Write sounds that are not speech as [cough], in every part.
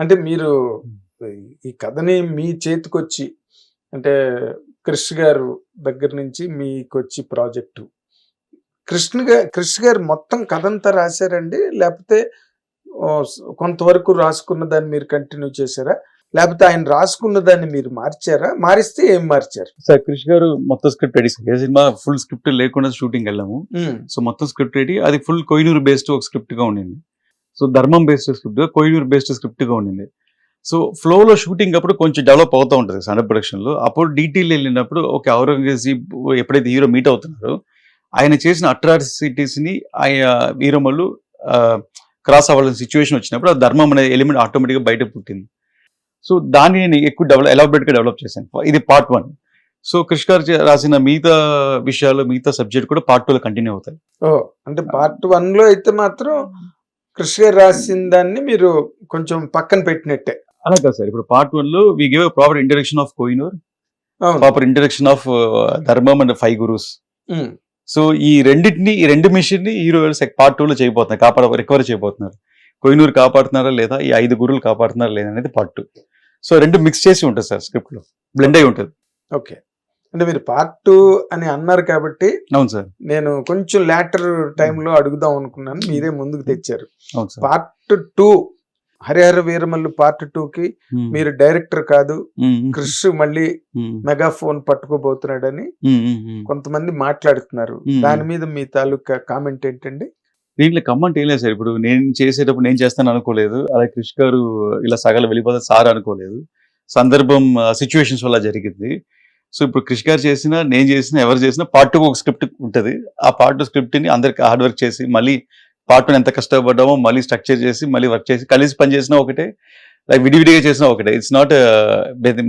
అంటే మీరు ఈ కథని మీ చేతికొచ్చి అంటే కృష్ణ గారు దగ్గర నుంచి మీకు వచ్చి ప్రాజెక్టు. కృష్ణ గారు కృష్ణ గారు మొత్తం కథ అంతా రాశారండి? లేకపోతే కొంతవరకు రాసుకున్న దాన్ని మీరు కంటిన్యూ చేశారా? లేకపోతే ఆయన రాసుకున్న దాన్ని మీరు మార్చారా? మారిస్తే ఏం మార్చారు? సార్ క్రిష్ గారు మొత్తం స్క్రిప్ట్ రెడీ సార్. ఏ సినిమా ఫుల్ స్క్రిప్ట్ లేకుండా షూటింగ్ వెళ్ళాము. సో మొత్తం స్క్రిప్ట్ రెడీ. అది ఫుల్ కొయినూరు బేస్డ్ ఒక స్క్రిప్ట్గా ఉండింది. సో ధర్మం బేస్డ్ స్క్రిప్ట్ కొయినూరు బేస్డ్ స్క్రిప్ట్గా ఉండింది. సో ఫ్లో లో షూటింగ్ అప్పుడు కొంచెం డెవలప్ అవుతూ ఉంటుంది సన్న ప్రొడక్షన్లో. అప్పుడు డీటెయిల్ వెళ్ళినప్పుడు ఒక ఔరంగజీబ్ ఎప్పుడైతే హీరో మీట్ అవుతున్నారో ఆయన చేసిన అట్రాసిటీస్ని ఆయన వీరమ్మలు క్రాస్ అవ్వాల్సిన సిచ్యువేషన్ వచ్చినప్పుడు ఆ ధర్మం అనే ఎలిమెంట్ ఆటోమేటిక్గా బయట పుట్టింది. సో దాన్ని నేను ఎక్కువ డెవలప్ ఎలాబరేట్గా డెవలప్ చేశాను. ఇది పార్ట్ వన్ సో కృష్ణ గారు రాసిన మిగతా విషయాలు మిగతా సబ్జెక్ట్ కూడా పార్ట్ టూలో కంటిన్యూ అవుతాయి. అంటే పార్ట్ వన్లో అయితే మాత్రం కృష్ణ గారు రాసిన దాన్ని మీరు కొంచెం పక్కన పెట్టినట్టే. అలా కాదు సార్ ఇప్పుడు పార్ట్ వన్లో we give proper introduction of Kohinoor proper introduction of Dharmam and five gurus so ఈ రెండింటిని ఈ రెండు మిషన్ని హీరో పార్ట్ టూ లో చేయబోతున్నారు కాపాడ రికవర్ చేయబోతున్నారు. కోయినూరు కాపాడుతున్నారా లేదా ఈ ఐదు గురువులు కాపాడుతున్నారా లేదా అనేది పార్ట్ టూ సో రెండు మిక్స్ చేసి ఉంటుంది సార్ స్క్రిప్ట్లో. బ్లెండ్ అయి ఉంటుంది. ఓకే అంటే మీరు పార్ట్ టూ అని అన్నారు కాబట్టి అవును సార్. నేను కొంచెం లేటర్ టైంలో అడుగుదాం అనుకున్నాను. మీరే ముందుకు తెచ్చారు. అవును sir. Part two Harihara Veeramallu part two కి మ్మ్. మీరు డైరెక్టర్ కాదు. క్రిష్ మళ్ళీ మ్మ్. మెగాఫోన్ పట్టుకోబోతున్నాడని. కొంతమంది మాట్లాడుతున్నారు. దాని మీద మీ తాలూకా కామెంట్ ఏంటండి? దీంట్లో కమెంట్ ఏం లేదు సార్. ఇప్పుడు నేను చేసేటప్పుడు నేను చేస్తాను అనుకోలేదు. అలాగే కృష్ గారు ఇలా సగలు వెళ్ళిపోతే సార్ అనుకోలేదు. సందర్భం సిచ్యువేషన్స్ వల్ల జరిగింది. సో ఇప్పుడు కృష్ గారు చేసినా నేను చేసినా ఎవరు చేసినా పార్ట్ టూ ఒక స్క్రిప్ట్ ఉంటుంది. ఆ పార్ట్ టూ స్క్రిప్ట్ని అందరికి హార్డ్ వర్క్ చేసి మళ్ళీ పార్ట్ టూ ఎంత కష్టపడ్డామో మళ్ళీ స్ట్రక్చర్ చేసి మళ్ళీ వర్క్ చేసి కలిసి పని చేసినా ఒకటే. లైక్ విడివిడిగా చేసినా ఒకటే. ఇట్స్ uh, నాట్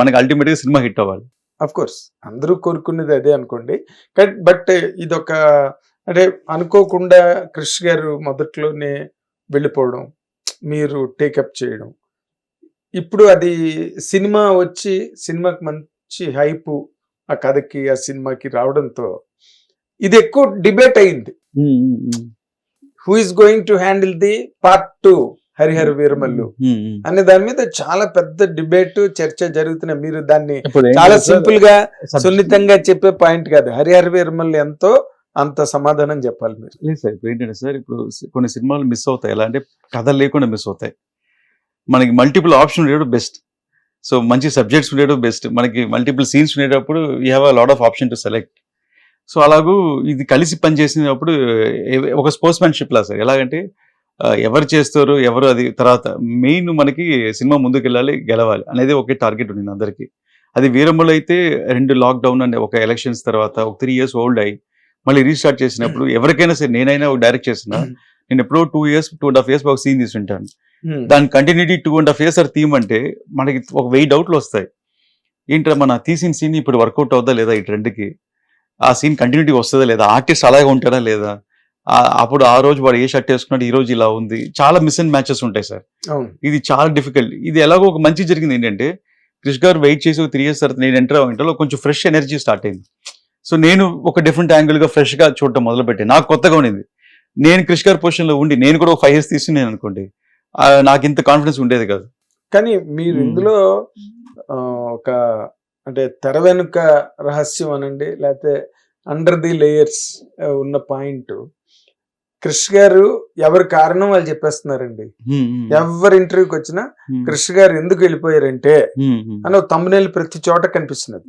మనకి అల్టిమేట్గా సినిమా హిట్ అవ్వాలి. అఫ్ కోర్స్ అందరూ కోరుకునేది అదే అనుకోండి. బట్ బట్ ఇదొక అంటే అనుకోకుండా క్రిష్ గారు మొదట్లోనే వెళ్ళిపోవడం మీరు టేకప్ చేయడం. ఇప్పుడు అది సినిమా వచ్చి సినిమాకి మంచి హైపు ఆ కథకి ఆ సినిమాకి రావడంతో ఇది ఎక్కువ డిబేట్ అయింది. Who is going to handle the part two Harihara Veeramallu? అనే దాని మీద చాలా పెద్ద డిబేట్ చర్చ జరుగుతున్నాయి మీరు దాన్ని చాలా సింపుల్గా సున్నితంగా చెప్పే పాయింట్ కాదు. హరిహర వీరమల్లి ఎంతో అంత సమాధానం చెప్పాలి మీరు. లేదు సార్ ఇప్పుడు ఏంటంటే సార్ ఇప్పుడు కొన్ని సినిమాలు మిస్ అవుతాయి. ఎలా అంటే కథ లేకుండా మిస్ అవుతాయి. మనకి మల్టిపుల్ ఆప్షన్ ఉండేటప్పుడు బెస్ట్ సో మంచి సబ్జెక్ట్స్ ఉండేటప్పుడు బెస్ట్ మనకి మల్టిపుల్ సీన్స్ ఉండేటప్పుడు you have a lot of option to select so అలాగూ ఇది కలిసి పనిచేసినప్పుడు ఒక స్పోర్ట్స్ మ్యాన్షిప్ లా సార్. ఎలాగంటే ఎవరు చేస్తారు ఎవరు అది తర్వాత మెయిన్ మనకి సినిమా ముందుకు వెళ్ళాలి గెలవాలి అనేది ఒకే టార్గెట్ ఉంది అందరికీ. అది వీరమ్మలో అయితే రెండు లాక్డౌన్ అండ్ ఒక ఎలక్షన్స్ తర్వాత ఒక త్రీ ఇయర్స్ ఓల్డ్ అయ్యి మళ్ళీ రీస్టార్ట్ చేసినప్పుడు ఎవరికైనా సరే నేనైనా డైరెక్ట్ చేసిన నేను ఎప్పుడో two years two and half years ఒక సీన్ తీసుంటాను. Hmm. దాని continuity two and half years అది థీమ్ అంటే మనకి ఒక వెయ్యి డౌట్లు వస్తాయి. ఏంటంటే మన తీసిన సీన్ ఇప్పుడు వర్కౌట్ అవుదా లేదా ఈ ట్రెండ్కి ఆ సీన్ కంటిన్యూటీ వస్తుందా లేదా? ఆర్టిస్ట్ అలాగే ఉంటాడా లేదా? అప్పుడు ఆ రోజు వాడు ఏ షర్ట్ వేసుకున్నాడు ఈ రోజు ఇలా ఉంది. చాలా మిస్ అండ్ మ్యాచెస్ ఉంటాయి సార్. ఇది చాలా డిఫికల్ట్ ఇది ఎలాగో ఒక మంచి జరిగింది ఏంటంటే క్రిష్ గారు వెయిట్ చేసి ఒక త్రీ ఇయర్స్ తర్వాత నేను ఎంటర్ అవ్వటంలో కొంచెం ఫ్రెష్ ఎనర్జీ స్టార్ట్ అయింది. సో నేను ఒక డిఫరెంట్ యాంగిల్గా ఫ్రెష్గా చూడటం మొదలు పెట్టాను నాకు కొత్తగా ఉండింది నేను క్రిష్ గారి పొజిషన్లో ఉండి నేను కూడా ఒక ఫైవ్ ఇయర్స్ తీసుకున్నాను అనుకోండి. నాకు ఇంత కాన్ఫిడెన్స్ ఉండేది కాదు. కానీ మీరు. ఇందులో ఆ, ఒక అంటే తెర వెనుక రహస్యం అనండి లేకపోతే అండర్ ది లేయర్స్ ఉన్న పాయింట్. క్రిష్ గారు ఎవరి కారణం వాళ్ళు చెప్పేస్తున్నారండి? ఎవరి ఇంటర్వ్యూకి వచ్చినా క్రిష్ గారు ఎందుకు వెళ్ళిపోయారంటే. అని తమ్మునేలు ప్రతి చోట కనిపిస్తున్నది.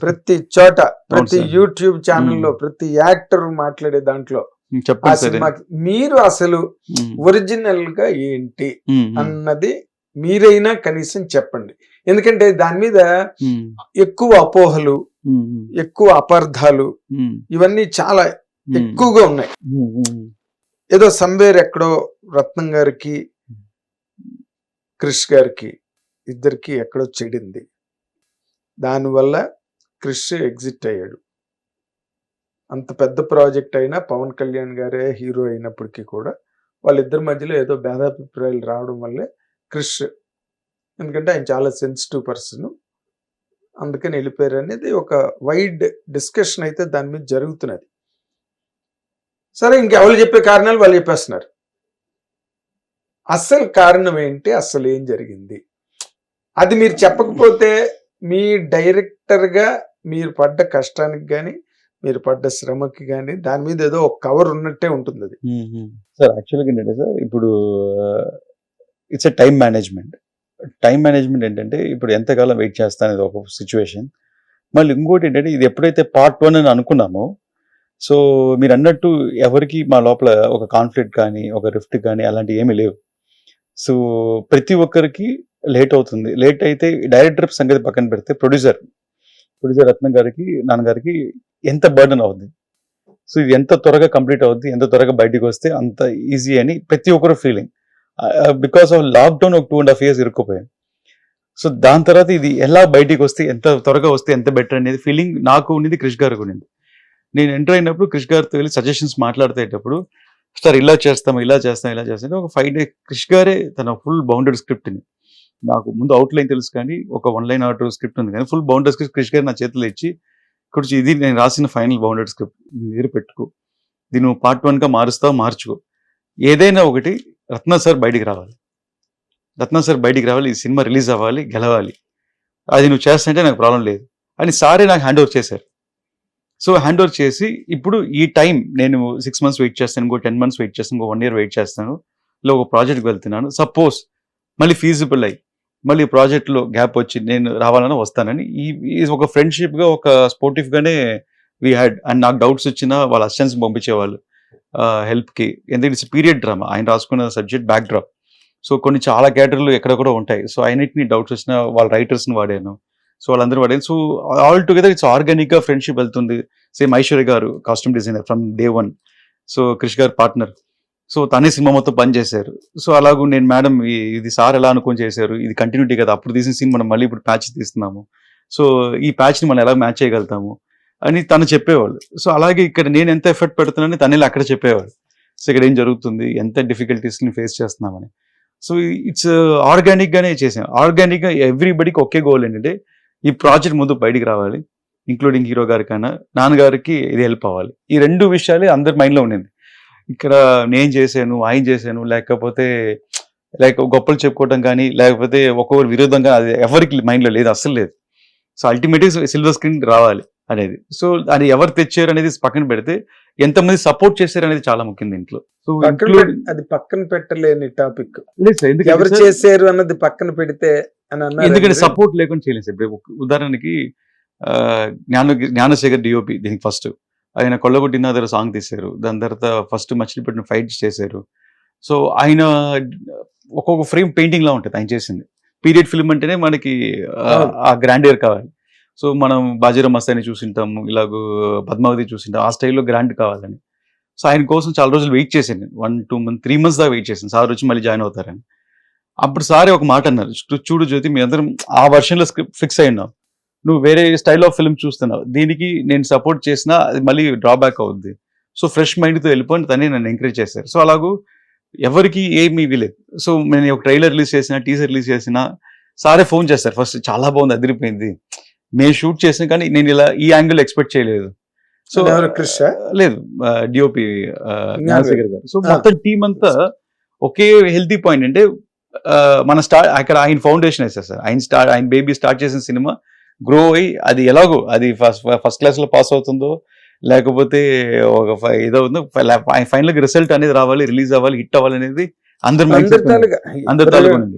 ప్రతి చోట ప్రతి. యూట్యూబ్ ఛానల్లో ప్రతి యాక్టర్ మాట్లాడే దాంట్లో ఆ సినిమాకి మీరు అసలు ఒరిజినల్గా ఏంటి అన్నది మీరైనా కనీసం చెప్పండి. ఎందుకంటే దాని మీద ఎక్కువ అపోహలు ఎక్కువ అపార్థాలు ఇవన్నీ చాలా ఎక్కువగా ఉన్నాయి. ఏదో సంవేర్ ఎక్కడో రత్నం గారికి క్రిష్ గారికి ఇద్దరికి ఎక్కడో చెడింది. దానివల్ల క్రిష్ ఎగ్జిట్ అయ్యాడు. అంత పెద్ద ప్రాజెక్ట్ అయినా పవన్ కళ్యాణ్ గారే హీరో అయినప్పటికీ కూడా వాళ్ళిద్దరి మధ్యలో ఏదో భేదాభిప్రాయాలు రావడం వల్లే క్రిష్ ఎందుకంటే ఆయన చాలా సెన్సిటివ్ పర్సన్ అందుకని వెళ్ళిపోయారు అనేది ఒక వైడ్ డిస్కషన్ అయితే దాని మీద జరుగుతున్నది. సరే ఇంకెవరు చెప్పే కారణాలు వాళ్ళు చెప్పేస్తున్నారు. అసలు కారణం ఏంటి? అస్సలు ఏం జరిగింది? అది మీరు చెప్పకపోతే మీ డైరెక్టర్గా మీరు పడ్డ కష్టానికి కానీ మీరు పడ్డ శ్రమకి కానీ దాని మీద ఏదో ఒక కవర్ ఉన్నట్టే ఉంటుంది అది సార్ యాక్చువల్గా ఏంటంటే సార్ ఇప్పుడు it's a time management time management ఏంటంటే ఇప్పుడు ఎంతకాలం వెయిట్ చేస్తాను అనేది ఒక సిచ్యువేషన్ మళ్ళీ ఇంకోటి ఏంటంటే ఇది ఎప్పుడైతే పార్ట్ వన్ అని అనుకున్నామో సో మీరు అన్నట్టు ఎవరికి మా లోపల ఒక కాన్ఫ్లిక్ట్ కానీ ఒక రిఫ్ట్ కానీ అలాంటివి ఏమీ లేవు. సో ప్రతి ఒక్కరికి లేట్ అవుతుంది. లేట్ అయితే డైరెక్టర్ సంగతి పక్కన పెడితే ప్రొడ్యూసర్ ప్రొడ్యూసర్ రత్నం గారికి నాన్నగారికి ఎంత బర్డన్ అవుద్ది? సో ఇది ఎంత త్వరగా కంప్లీట్ అవుద్ది? ఎంత త్వరగా బయటికి వస్తే అంత ఈజీ అని ప్రతి ఒక్కరు ఫీలింగ్ బికాస్ ఆఫ్ లాక్డౌన్ ఒక టూ అండ్ హాఫ్ ఇయర్స్ ఇరుక్కుపోయాను సో దాని తర్వాత ఇది ఎలా బయటికి వస్తే ఎంత త్వరగా వస్తే ఎంత బెటర్ అనేది ఫీలింగ్ నాకు ఉండింది క్రిష్ గారికి ఉండింది నేను ఎంటర్ అయినప్పుడు క్రిష్ గారితో వెళ్ళి సజెషన్స్ మాట్లాడేటప్పుడు సార్ ఇలా చేస్తాం ఇలా చేస్తాం ఇలా చేస్తాం ఒక ఫైవ్ డే క్రిష్ గారే తన ఫుల్ బౌండెడ్ స్క్రిప్ట్ని నాకు ముందు అవుట్లైన్ తెలుసు కానీ ఒక వన్ లైన్ ఆర్డర్ స్క్రిప్ట్ ఉంది కానీ ఫుల్ బౌండెడ్ స్క్రిప్ట్ క్రిష్ గారు నా చేతిలో ఇచ్చి ఇక్కడ ఇది నేను రాసిన ఫైనల్ బౌండెడ్ స్క్రిప్ట్ దగ్గర పెట్టుకో. దీన్ని నువ్వు పార్ట్ వన్గా మారుస్తావు మార్చుకో. ఏదైనా ఒకటి రత్న సార్ బయటికి రావాలి. రత్న సార్ బయటికి రావాలి ఈ సినిమా రిలీజ్ అవ్వాలి గెలవాలి. అది నువ్వు చేస్తుంటే నాకు ప్రాబ్లం లేదు. అని సారే నాకు హ్యాండ్ ఓవర్ చేశారు. సో హ్యాండ్ ఓవర్ చేసి ఇప్పుడు ఈ టైం నేను సిక్స్ మంత్స్ వెయిట్ చేస్తాను ఇంకో టెన్ మంత్స్ వెయిట్ చేస్తాను ఇంకో వన్ ఇయర్ వెయిట్ చేస్తాను. ఇలా ఒక ప్రాజెక్ట్కి వెళ్తున్నాను. సపోజ్ మళ్ళీ ఫీజిబుల్ అయ్యి మళ్ళీ ప్రాజెక్టులో గ్యాప్ వచ్చి నేను రావాలని వస్తానని ఈ ఒక ఫ్రెండ్షిప్గా ఒక స్పోర్టివ్గానే వీ హ్యాడ్ అండ్ నాకు డౌట్స్ వచ్చినా వాళ్ళ అసిస్టెన్స్ పంపించేవాళ్ళు హెల్ప్కి. ఎందుకంటే ఇట్స్ పీరియడ్ డ్రామా. ఆయన రాసుకున్న సబ్జెక్ట్ బ్యాక్ డ్రాప్ సో కొన్ని చాలా క్యాటర్లు ఎక్కడ కూడా ఉంటాయి. సో అయినటిని డౌట్స్ వచ్చినా వాళ్ళ రైటర్స్ని వాడాను. సో వాళ్ళందరూ వాడాను సో ఆల్ టుగెదర్ ఇట్స్ ఆర్గానిక్గా ఫ్రెండ్షిప్ వెళ్తుంది. సేమ్ ఐశ్వర్య గారు costume designer from day one. So Krish గారు పార్ట్నర్. సో తనే సినిమా మొత్తం పని చేశారు. సో అలాగూ నేను మేడం ఇది సార్ ఎలా అనుకొని చేశారు ఇది కంటిన్యూటీ కదా అప్పుడు తీసిన సీన్ మనం మళ్ళీ ఇప్పుడు ప్యాచ్ తీస్తున్నాము. సో ఈ ప్యాచ్ని మనం ఎలా మ్యాచ్ చేయగలుగుతాము అని తను చెప్పేవాళ్ళు. సో అలాగే ఇక్కడ నేను ఎంత ఎఫర్ట్ పెడుతున్నానని తనే అక్కడ చెప్పేవాడు సో ఇక్కడ ఏం జరుగుతుంది ఎంత డిఫికల్టీస్ని ఫేస్ చేస్తున్నామని. సో ఇట్స్ ఆర్గానిక్ uh, గానే చేసాం ఆర్గానిక్గా ఎవ్రీబడికి ఒకే గోల్ ఏంటంటే ఈ ప్రాజెక్ట్ ముందు బయటికి రావాలి ఇంక్లూడింగ్ హీరో గారికైనా నాన్నగారికి ఇది హెల్ప్ అవ్వాలి. ఈ రెండు విషయాలే అందరి మైండ్లో ఉండింది. ఇక్కడ నేను చేశాను ఆయన చేశాను లేకపోతే లైక్ గొప్పలు చెప్పుకోవడం కానీ లేకపోతే ఒక్కొక్కరు విరోధంగా అది ఎవరికి మైండ్లో లేదు అస్సలు లేదు. సో అల్టిమేట్గా సిల్వర్ స్క్రీన్ రావాలి అనేది. సో అది ఎవరు తెచ్చారు అనేది పక్కన పెడితే ఎంతమంది సపోర్ట్ చేశారు అనేది చాలా ముఖ్యం దీంట్లో. సో అది పక్కన పెట్టలేని టాపిక్ ఎవరు చేశారు అన్నది పక్కన పెడితే ఎందుకంటే సపోర్ట్ లేకుండా చేయలేదు ఉదాహరణకి జ్ఞాన జ్ఞానశేఖర్ డిఓపి దీనికి ఫస్ట్ ఆయన కొల్లగొట్టిన దగ్గర సాంగ్ తీశారు. దాని తర్వాత ఫస్ట్ మచిలీపట్టిన ఫైట్ చేశారు. సో ఆయన ఒక్కొక్క ఫ్రేమ్ పెయింటింగ్ లా ఉంటుంది ఆయన చేసింది. పీరియడ్ ఫిల్మ్ అంటేనే మనకి ఆ. ఆ గ్రాండియర్ కావాలి. సో మనం బాజీరా మస్తాని చూసింటాము ఇలాగ పద్మావతి చూసింటాం ఆ స్టైల్లో గ్రాండ్ కావాలని. సో ఆయన కోసం చాలా రోజులు వెయిట్ చేశాను one two month three months దాకా వెయిట్ చేశాను సార్ వచ్చి మళ్ళీ జాయిన్ అవుతారని. అప్పుడు సారే ఒక మాట అన్నారు. "చూ- చూడు జ్యోతి మీ అందరం ఆ వర్షన్లో స్క్రిప్ట్ ఫిక్స్ అయి ఉన్నావు నువ్వు వేరే స్టైల్ ఆఫ్ ఫిల్మ్ చూస్తున్నావు. దీనికి నేను సపోర్ట్ చేసినా అది మళ్ళీ డ్రాబ్యాక్ అవుద్ది. సో ఫ్రెష్ మైండ్తో వెళ్ళిపోయి తనే నన్ను ఎంకరేజ్ చేశారు. సో అలాగూ ఎవరికి ఏమీ ఇవ్వలేదు. సో నేను ఒక ట్రైలర్ రిలీజ్ చేసిన టీజర్ రిలీజ్ చేసిన సారే ఫోన్ చేస్తారు. ఫస్ట్ చాలా బాగుంది అదిరిపోయింది. మేము షూట్ చేసిన కానీ నేను ఇలా ఈ యాంగిల్ ఎక్స్పెక్ట్ చేయలేదు. సో లేదు. డిఓపి గారు. సో. మొత్తం టీం అంతా ఒకే హెల్తీ పాయింట్ అంటే మన స్టార్ట్ అక్కడ ఆయన ఫౌండేషన్ వేస్తారు సార్? ఆయన స్టార్ట్ ఆయన బేబీ స్టార్ట్ చేసిన సినిమా గ్రో అయ్యి అది ఎలాగో అది ఫస్ట్ ఫస్ట్ క్లాస్లో పాస్ అవుతుందో లేకపోతే ఒక ఏదో ఉందో ఫైనల్గా రిజల్ట్ అనేది రావాలి రిలీజ్ అవ్వాలి హిట్ అవ్వాలి అనేది.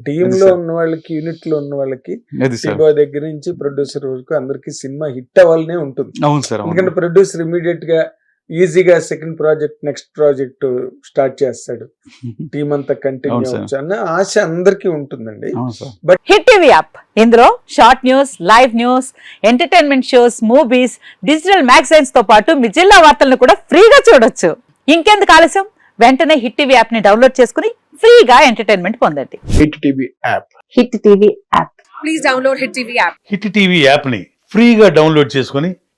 టీమ్లో. ఉన్న వాళ్ళకి యూనిట్లో ఉన్న వాళ్ళకి దగ్గర నుంచి ప్రొడ్యూసర్ వరకు అందరికి సినిమా హిట్ అవ్వాలనే ఉంటుంది అవును సార్. ఎందుకంటే ప్రొడ్యూసర్ ఇమీడియట్గా ఈజీగా second project next project start చేస్తాడు. [laughs] టీం అంతా కంటిన్యూ. అవ్వచ్చు అన్న ఆశ అందరికీ ఉంటుందండి. సార్. Hit TV app. ఇందులో short news live news entertainment shows movies digital మ్యాగజైన్స్తో పాటు మీ జిల్లా వార్తలను కూడా ఫ్రీగా చూడొచ్చు. ఇంకెందుకు ఆలస్యం? వెంటనే హిట్ టీవీ యాప్ని డౌన్లోడ్ చేసుకుని ఫ్రీగా ఎంటర్టైన్మెంట్ పొందండి. Hit TV app. Hit TV app. Please download Hit TV app. Hit TV యాప్ని ఫ్రీగా డౌన్లోడ్ చేసుకొని